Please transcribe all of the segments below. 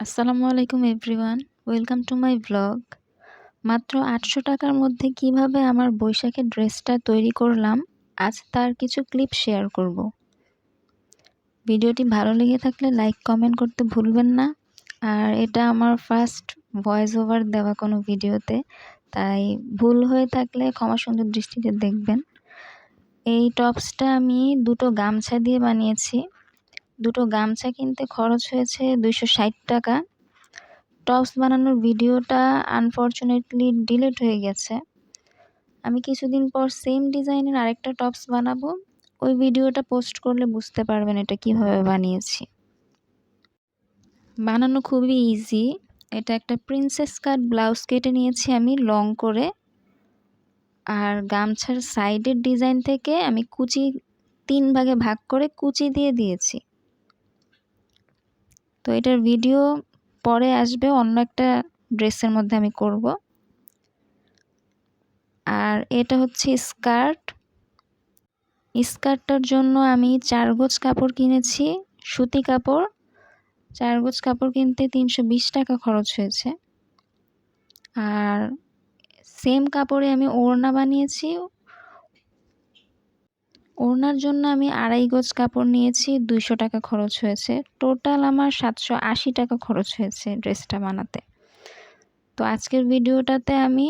আসসালামু আলাইকুম everyone, welcome to my blog. মাত্র আটশো টাকার মধ্যে কীভাবে আমার বৈশাখের ড্রেসটা তৈরি করলাম, আজ তার কিছু ক্লিপ শেয়ার করব। ভিডিওটি ভালো লেগে থাকলে লাইক, কমেন্ট করতে ভুলবেন না। আর এটা আমার ফার্স্ট ভয়েস ওভার দেওয়া কোনো ভিডিওতে, তাই ভুল হয়ে থাকলে ক্ষমা সুন্দর দৃষ্টিতে দেখবেন। এই টপসটা আমি দুটো গামছা দিয়ে বানিয়েছি। দুটো গামছা কিনতে খরচ হয়েছে দুইশো ষাট টাকা। টপস বানানোর ভিডিওটা আনফর্চুনেটলি ডিলিট হয়ে গেছে। আমি কিছুদিন পর সেম ডিজাইনের আরেকটা টপস বানাবো। ওই ভিডিওটা পোস্ট করলে বুঝতে পারবেন এটা কীভাবে বানিয়েছি। বানানো খুবই ইজি এটা একটা প্রিন্সেস কাট ব্লাউজ কেটে নিয়েছি আমি লং করে। আর গামছার সাইডের ডিজাইন থেকে আমি কুচি তিন ভাগে ভাগ করে কুচি দিয়ে দিয়েছি। তো এটার ভিডিও পরে আসবে, অন্য একটা ড্রেসের মধ্যে আমি করব। আর এটা হচ্ছে স্কার্ট। স্কার্টটার জন্য আমি চার গোজ কাপড় কিনেছি, সুতি কাপড়। চার গোজ কাপড় কিনতে তিনশো বিশ টাকা খরচ হয়েছে। আর সেম কাপড়ে আমি ওড়না বানিয়েছি ওড়নার জন্য আমি আড়াই গজ কাপড় নিয়েছি, দুইশো টাকা খরচ হয়েছে। টোটাল আমার সাতশো আশি টাকা খরচ হয়েছে ড্রেসটা বানাতে। তো আজকের ভিডিওটাতে আমি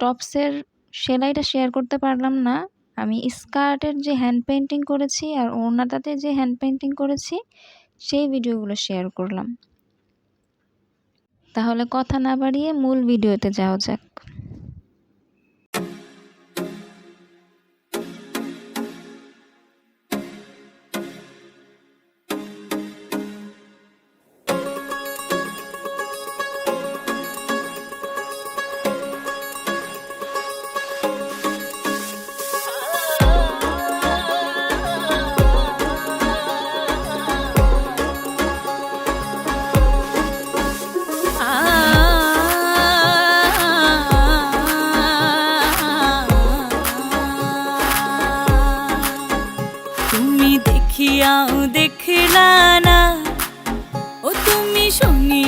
টপসের সেলাইটা শেয়ার করতে পারলাম না। আমি স্কার্টের যে হ্যান্ড পেন্টিং করেছি আর ওড়নাটাতে যে হ্যান্ড পেন্টিং করেছি, সেই ভিডিওগুলো শেয়ার করলাম। তাহলে কথা না বাড়িয়ে মূল ভিডিওতে যাওয়া যাক। দেখিয়াও দেখলা ও তুমি শুনিয়াও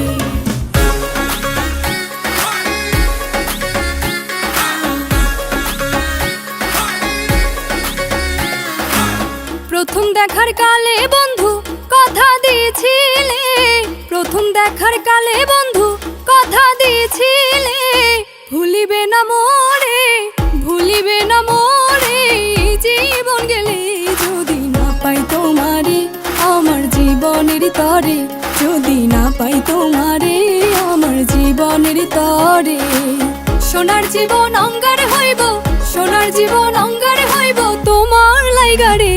দেখার কালে বন্ধু, কথা দিয়েছিলে। প্রথম দেখার কালে বন্ধু, কথা দিয়েছিলে। ভুলিবে না মোরে, ভুলিবে না মোরে, জীবন গেলে যদি না পাই তোমারে, আমার জীবনের তরে। যদি না পাই তোমারে, আমার জীবনের তরে। সোনার জীবন অঙ্গার হইব, সোনার জীবন অঙ্গার হইব, তোমার লাইগারে।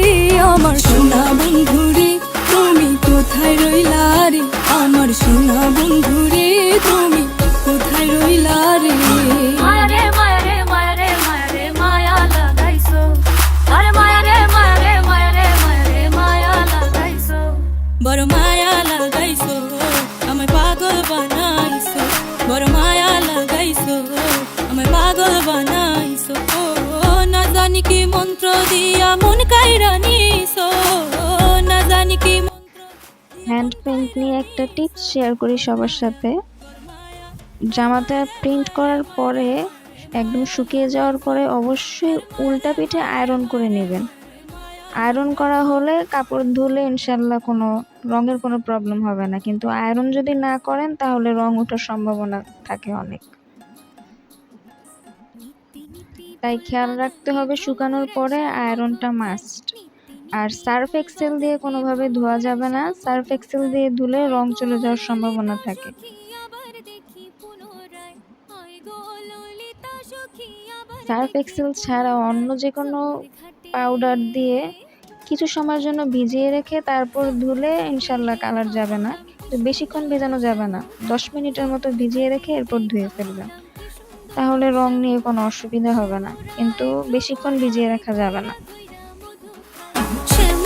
বন্ধুরে তুমি কোথায় রইলা রে? বড় মায়া লাগাইছো আমায় পাগল বানাইছো। বড় মায়া লাগাইছো আমায় পাগল বানাইছো। না জানি কি মন্ত্র দিয়া মন কাইরা নিছো। হ্যান্ড পেন্ট নিয়ে একটা টিপস শেয়ার করি সবার সাথে। জামাটা প্রিন্ট করার পরে একদম শুকিয়ে যাওয়ার পরে অবশ্যই উল্টা পিঠে আয়রন করে নেবেন। আয়রন করা হলে কাপড় ধুলে ইনশাল্লাহ কোনো রঙের কোনো প্রবলেম হবে না। কিন্তু আয়রন যদি না করেন তাহলে রং ওঠার সম্ভাবনা থাকে অনেক। তাই খেয়াল রাখতে হবে শুকানোর পরে আয়রনটা মাস্ট আর সার্ফ এক্সেল দিয়ে কোনোভাবে ধোয়া যাবে না। সার্ফ এক্সেল দিয়ে ধুলে রং চলে যাওয়ার সম্ভাবনা থাকে। সার্ফ এক্সেল ছাড়া অন্য যে কোনো পাউডার দিয়ে কিছু সময়ের জন্য ভিজিয়ে রেখে তারপর ধুলে ইনশাল্লাহ কালার যাবে না। তো বেশিক্ষণ ভেজানো যাবে না। দশ মিনিটের মতো ভিজিয়ে রেখে এরপর ধুয়ে ফেলবেন। তাহলে রং নিয়ে কোনো অসুবিধা হবে না। কিন্তু বেশিক্ষণ ভিজিয়ে রাখা যাবে না।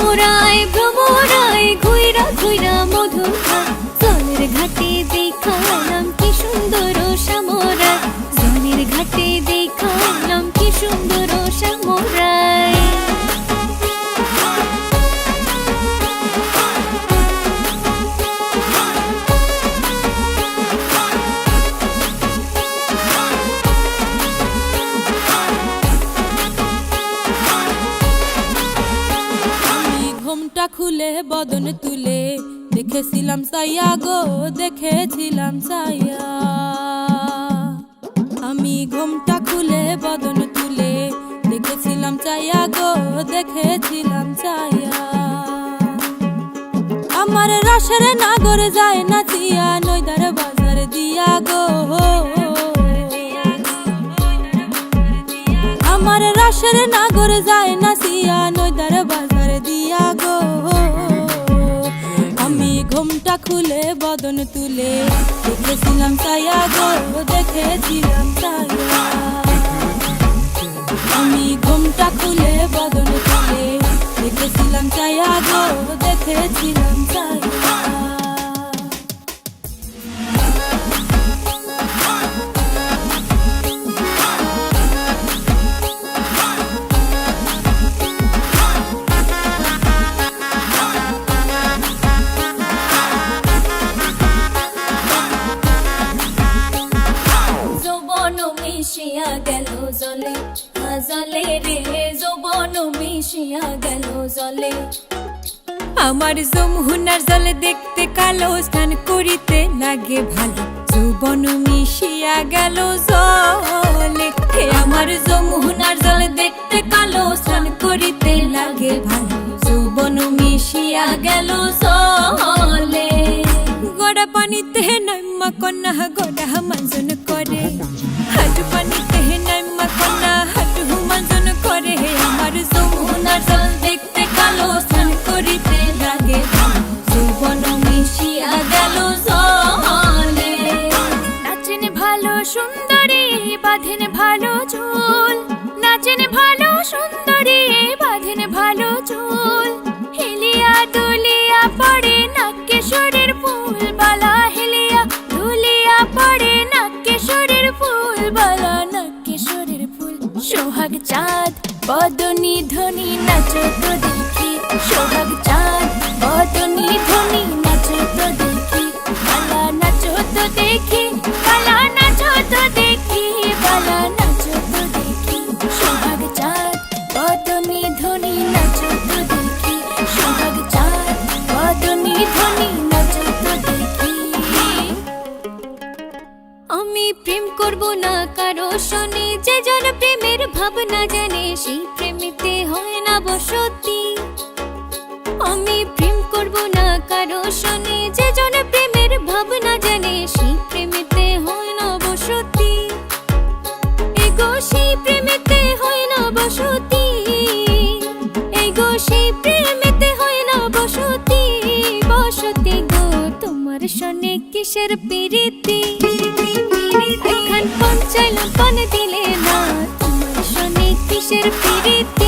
শ্যামরায় ভ্রমরায়, ঘুইরা ঘুইরা মধুর জলের ঘাটে দেখালাম কি সুন্দর শ্যামরায় জলের ঘাটে দেখালাম কি সুন্দর খুলে, বদন তুলে। দেখেছিলাম সাইয়া গো, দেখেছিলাম সাইয়া আমি ঘুমটা খুলে, বদন তুলে। দেখেছিলাম চাইয়া গো, দেখেছিলাম চাইয়া আমার রসের নাগর যায় না চিয়া নইদার বাজার দিয়া গো। আমার রসের নাগর যায় না খুলে বদন তুলে। দেখেছিলাম সায়া গর্ব দেখেছিলাম সায়া আমি ঘুমটা খুলে, বদন তুলে। দেখেছিলাম সায়া গর্ব দেখেছিলাম সায়া জলে রে যৌবন মিশিয়া গেল জলে। আমার যমুনার জলে দেখতে কালো, স্নান করিতে লাগে ভালো। যৌবন মিশিয়া গেল জলে। হে আমার যমুনার জলে দেখতে কালো, স্নান করিতে লাগে ভালো। যৌবন মিশিয়া গেল জলে। গোড়া পানিতে নাইমা কন্যা গোড়া মাঞ্জন করে। দেখতে কালো, স্নান করিতে লাগে ভালো সুন্দরী, বাঁধেন ভালো চুল। নাচেন ভালো সুন্দরী, বাঁধেন ভালো চুল। হেলিয়া দুলিয়া পড়ে নাকেশ্বরের ফুল বালা। হেলিয়া দুলিয়া পড়ে নাকেশ্বরের ফুল বালা। নাকেশ্বরের ফুল, সোহাগ চাঁদ। বদনী ধ্বনি নাচ তো দেখি সোহাগ চাঁদ, বদনী ধ্বনি নাচ তো দেখি নাচ তো দেখি বালা প্রেমের ভাবনা জানে সেই প্রেমিতে হয় না বসতি আমি প্রেম করব না কারও যে প্রেমের জানে সেই প্রেমিতে হয় না বসতি এগো সেই হয় না বসতি এগো সেই হয় না বসতি বসতি গো, তোমার শনে কিসের পিরিতি? এখন পঞ্চাইলাম পান দিলে না শনে কিসের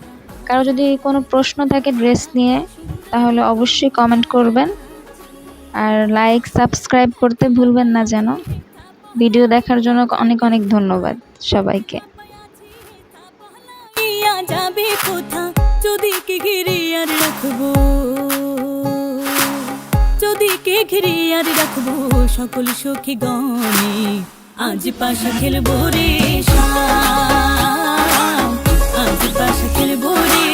কারও যদি কোনো প্রশ্ন থাকে ড্রেস নিয়ে, তাহলে অবশ্যই কমেন্ট করবেন। আর লাইক সাবস্ক্রাইব করতে ভুলবেন না যেন। ভিডিও দেখার জন্য অনেক অনেক ধন্যবাদ সবাইকে। যাবে কোথা? যদি কে ঘিরে আর রাখব। যদি কে ঘিরে আর রাখব সকল সখী গণে। আজ পাশা খেলব রে। 来不及